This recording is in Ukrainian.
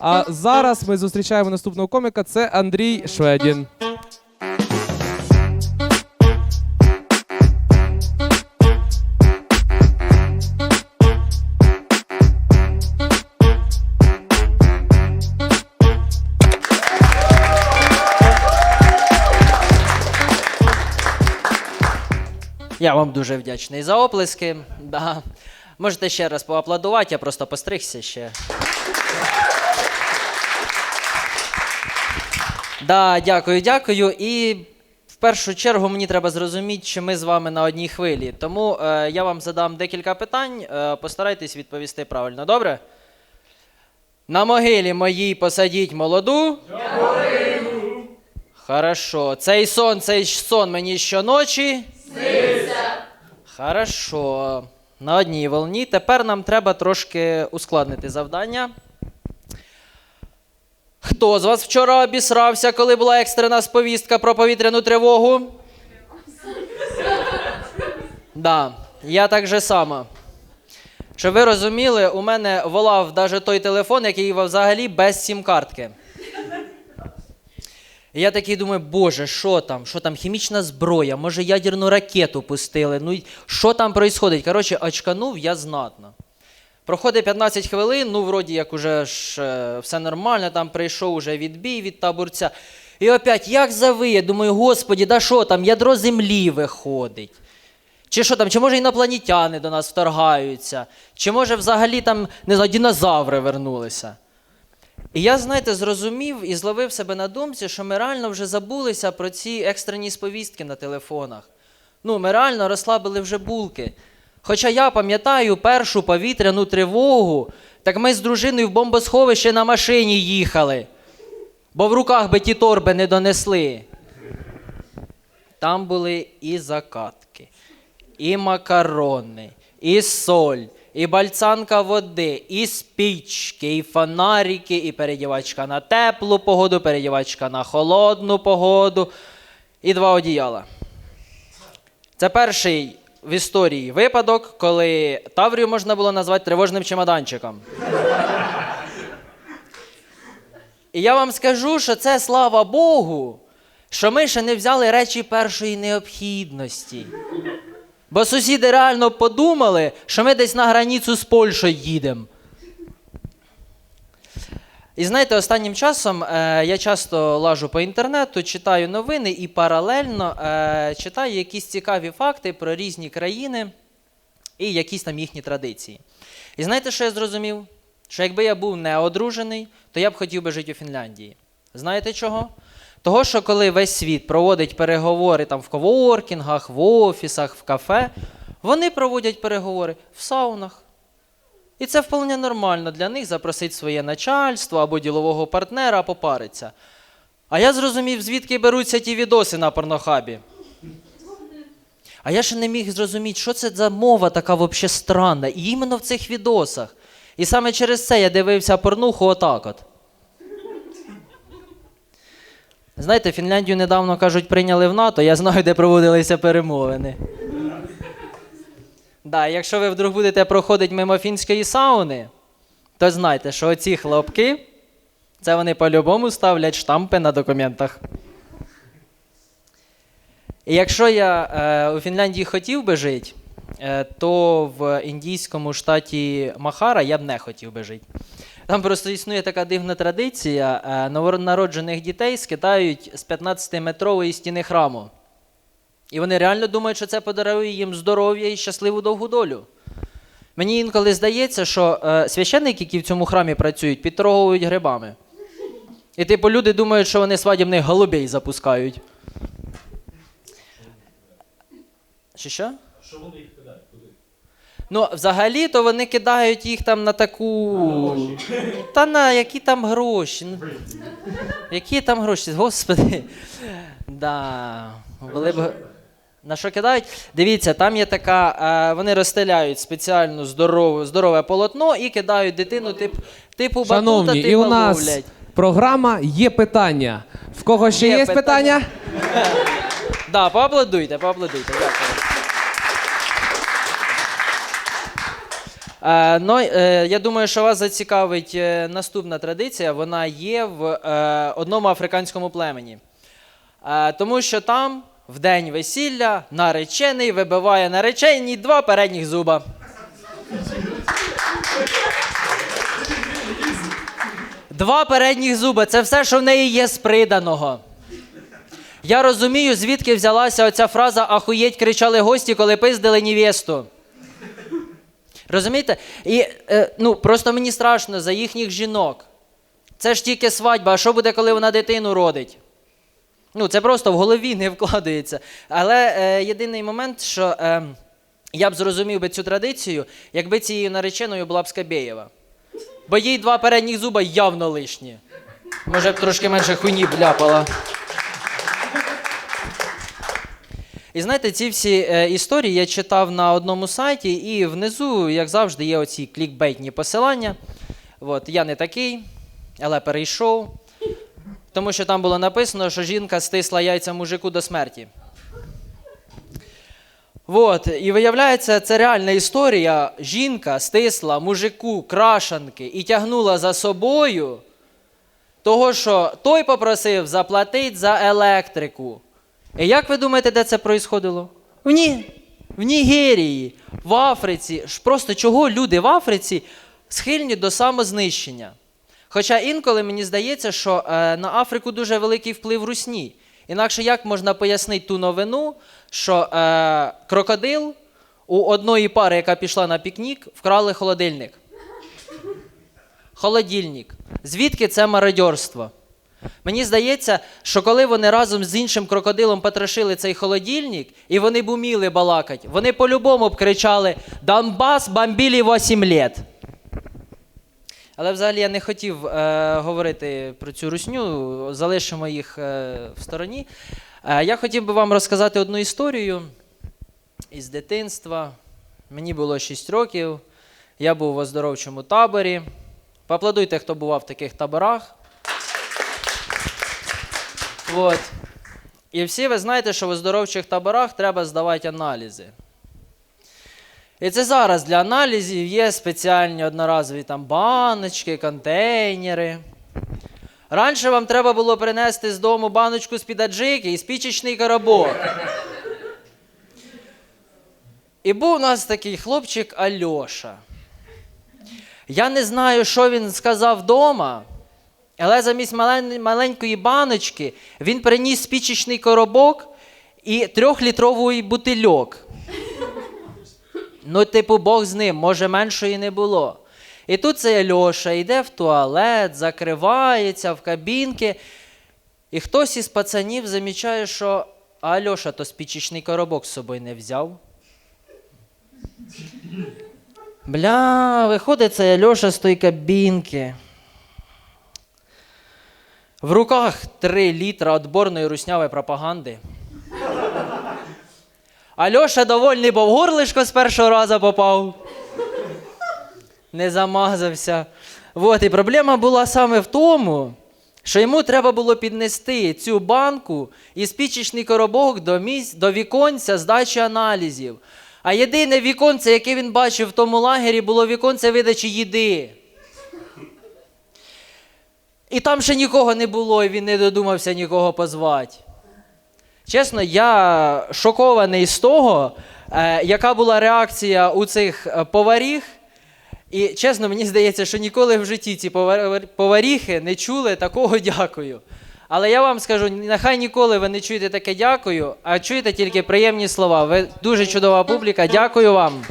А зараз ми зустрічаємо наступного коміка. Це Андрій Шведін. Я вам дуже вдячний за оплески. Да. Можете ще раз поаплодувати, я просто постригся ще. Да, дякую, дякую. І в першу чергу мені треба зрозуміти, що ми з вами на одній хвилі. Тому е, я вам задам декілька питань. Е, постарайтесь відповісти правильно, добре? На могилі моїй посадіть молоду. Хорошо. Цей сон, цей сон мені щоночі. Хорошо. На одній волні. Тепер нам треба трошки ускладнити завдання. Хто з вас вчора обісрався, коли була екстрена сповістка про повітряну тривогу? Да, я так же само. Щоб ви розуміли, у мене волав навіть той телефон, який взагалі без сім-картки. Я такий думаю, боже, що там? Що там? Хімічна зброя, може ядерну ракету пустили. Ну, що там відбувається? Коротше, очканув я знатно. Проходить 15 хвилин, ну, вроді як уже ж е, все нормально, там прийшов уже відбій від табурця. І опять, як завиє, думаю, господі, да що там, ядро землі виходить. Чи що там, чи може інопланетяни до нас вторгаються, чи може взагалі там, не знаю, динозаври вернулися. І я, знаєте, зрозумів і зловив себе на думці, що ми реально вже забулися про ці екстрені сповістки на телефонах. Ну, ми реально розслабили вже булки. Хоча я пам'ятаю першу повітряну тривогу, так ми з дружиною в бомбосховище на машині їхали, бо в руках би ті торби не донесли. Там були і закатки, і макарони, і соль, і бальцанка води, і спічки, і фонарики, і передівачка на теплу погоду, передівачка на холодну погоду, і два одіяла. Це перший в історії випадок, коли Таврію можна було назвати тривожним чемоданчиком. І я вам скажу, що це слава Богу, що ми ще не взяли речі першої необхідності. Бо сусіди реально подумали, що ми десь на границю з Польщею їдемо. І знаєте, останнім часом е, я часто лажу по інтернету, читаю новини і паралельно е, читаю якісь цікаві факти про різні країни і якісь там їхні традиції. І знаєте, що я зрозумів? Що якби я був не одружений, то я б хотів би жити у Фінляндії. Знаєте чого? Того, що коли весь світ проводить переговори там в коворкінгах, в офісах, в кафе, вони проводять переговори в саунах. І це вполне нормально для них запросити своє начальство або ділового партнера попариться. А я зрозумів, звідки беруться ті відоси на порнохабі. А я ще не міг зрозуміти, що це за мова така взагалі странна. І іменно в цих відосах. І саме через це я дивився порнуху отак от. Знаєте, Фінляндію недавно кажуть, прийняли в НАТО, я знаю, де проводилися перемовини. Да, якщо ви вдруг будете проходити мимо фінської сауни, то знайте, що оці хлопки, це вони по-любому ставлять штампи на документах. І якщо я е, у Фінляндії хотів би жити, е, то в індійському штаті Махара я б не хотів би жити. Там просто існує така дивна традиція: е, новонароджених дітей скидають з 15-метрової стіни храму. І вони реально думають, що це подарує їм здоров'я і щасливу довгу долю. Мені інколи здається, що е, священники, які в цьому храмі працюють, підторговують грибами. І типу люди думають, що вони свадібних голубей запускають. Чи що? Що вони їх кидають? Куди? Ну, взагалі-то вони кидають їх там на таку. Та на які там гроші. Ну, які там гроші? Господи. Да. Були б... На що кидають? Дивіться, там є така. Е, вони розстеляють спеціально здорове, здорове полотно і кидають дитину тип, типу батута, Шановні, типу і у нас ловлять. програма є питання. В кого ще Є є, питання? Да, поаплодуйте, поаплодуйте. Дякую. Е, ну, е, я думаю, що вас зацікавить наступна традиція. Вона є в е, одному африканському племені. Е, тому що там в день весілля наречений вибиває нареченій два передніх зуба. Два передніх зуба це все, що в неї є з приданого. Я розумію, звідки взялася оця фраза ахуєть кричали гості, коли пиздили невесту. Розумієте? І е, ну, просто мені страшно за їхніх жінок. Це ж тільки свадьба, а що буде, коли вона дитину родить? Ну, це просто в голові не вкладається. Але е, єдиний момент, що е, я б зрозумів би цю традицію, якби цією нареченою була б Скабєєва. Бо їй два передніх зуба явно лишні. Може б трошки менше хуйні б ляпала. І знаєте, ці всі е, історії я читав на одному сайті, і внизу, як завжди, є оці клікбейтні посилання. От, я не такий, але перейшов. Тому що там було написано, що жінка стисла яйця мужику до смерті. От, і виявляється, це реальна історія. Жінка стисла мужику крашанки і тягнула за собою, того, що той попросив заплатити за електрику. І як ви думаєте, де це происходило? В, Ні... в Нігерії, в Африці. Просто чого люди в Африці схильні до самознищення? Хоча інколи мені здається, що е, на Африку дуже великий вплив русні. Інакше як можна пояснити ту новину, що е, крокодил у одної пари, яка пішла на пікнік, вкрали холодильник. Холодильник. Звідки це мародьорство? Мені здається, що коли вони разом з іншим крокодилом потрошили цей холодильник, і вони б уміли балакати, вони по-любому б кричали Донбас бомбілі 8 лет. Але взагалі я не хотів е, говорити про цю русню, залишимо їх е, в стороні. Е, я хотів би вам розказати одну історію із дитинства. Мені було 6 років, я був в оздоровчому таборі. Поаплодуйте, хто бував в таких таборах. От. І всі ви знаєте, що в оздоровчих таборах треба здавати аналізи. І це зараз для аналізів є спеціальні одноразові там баночки, контейнери. Раніше вам треба було принести з дому баночку з-під аджики і спічечний коробок. І був у нас такий хлопчик Альоша. Я не знаю, що він сказав вдома, але замість маленької баночки він приніс спічечний коробок і трьохлітровий бутильок. Ну, типу, Бог з ним, може, меншої не було. І тут цей Альоша йде в туалет, закривається в кабінки, і хтось із пацанів замічає, що «А Альоша то спічечний коробок з собою не взяв. Бля, виходить цей Альоша з тої кабінки. В руках 3 літра отборної руснявої пропаганди. Альоша довольний, бо в горлишко з першого разу попав. Не замазався. От, і проблема була саме в тому, що йому треба було піднести цю банку і спічечний коробок до, місць, до віконця здачі аналізів. А єдине віконце, яке він бачив в тому лагері, було віконце видачі їди. І там ще нікого не було, і він не додумався нікого позвати. Чесно, я шокований з того, е, яка була реакція у цих е, поваріх. І чесно, мені здається, що ніколи в житті ці повар- поваріхи не чули такого дякую. Але я вам скажу, нехай ніколи ви не чуєте таке дякую, а чуєте тільки приємні слова. Ви дуже чудова публіка. Дякую вам.